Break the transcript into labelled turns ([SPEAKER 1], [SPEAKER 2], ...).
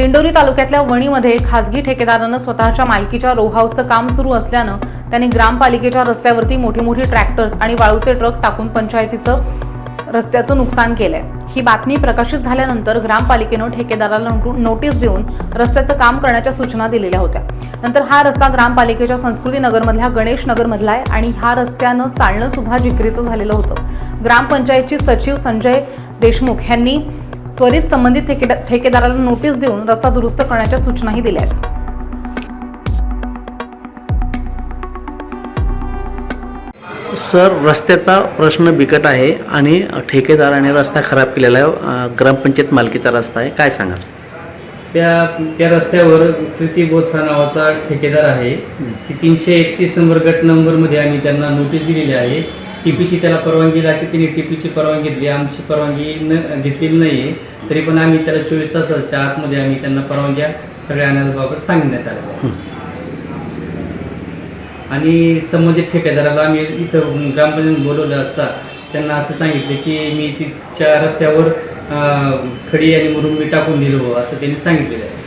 [SPEAKER 1] दिंडोरी तालुक्यातल्या वणीमध्ये खासगी ठेकेदारानं स्वतःच्या मालकीच्या रो हाऊसचं काम सुरू असल्यानं त्यांनी ग्रामपालिकेच्या रस्त्यावरती मोठी मोठी ट्रॅक्टर्स आणि वाळूचे ट्रक टाकून पंचायतीचं रस्त्याचं नुकसान केलंय. ही बातमी प्रकाशित झाल्यानंतर ग्रामपालिकेनं ठेकेदाराला नोटीस देऊन रस्त्याचं काम करण्याच्या सूचना दिलेल्या होत्या. नंतर हा रस्ता ग्रामपालिकेच्या संस्कृती नगरमधल्या गणेश नगरमधला आहे आणि ह्या रस्त्यानं चालणं सुद्धा जिकरीचं झालेलं होतं. ग्रामपंचायतची सचिव संजय देशमुख यांनी त्वरित संबंधित ठेकेदा ठेकेदाराला नोटीस देऊन रस्ता दुरुस्त करण्याच्या सूचनाही दिल्या आहेत.
[SPEAKER 2] सर रस्त्याचा प्रश्न बिकट आहे आणि ठेकेदाराने रस्ता खराब केलेला आहे ग्रामपंचायत मालकीचा रस्ता आहे. काय सांगाल?
[SPEAKER 3] त्या त्या रस्त्यावर कृती बोथरा नावाचा ठेकेदार आहे. की तीनशे एकतीस नंबर गट नंबरमध्ये आम्ही त्यांना नोटीस दिलेली आहे. टीपीची त्याला परवानगी लागते तिने टीपीची परवानगी दिली आमची परवानगी न घेतलेली नाही आहे तरी पण आम्ही त्याला चोवीस तासाच्या आतमध्ये आम्ही त्यांना परवानग्या सगळ्या आणण्याबाबत सांगण्यात आलं. आणि संबंधित ठेकेदाराला आम्ही इथं ग्रामपंचायत बोलवलं असता त्यांना असं सांगितलं की मी तिच्या रस्त्यावर खडी आणि मुरुंबी टाकून दिलो असं त्यांनी सांगितलेलं आहे.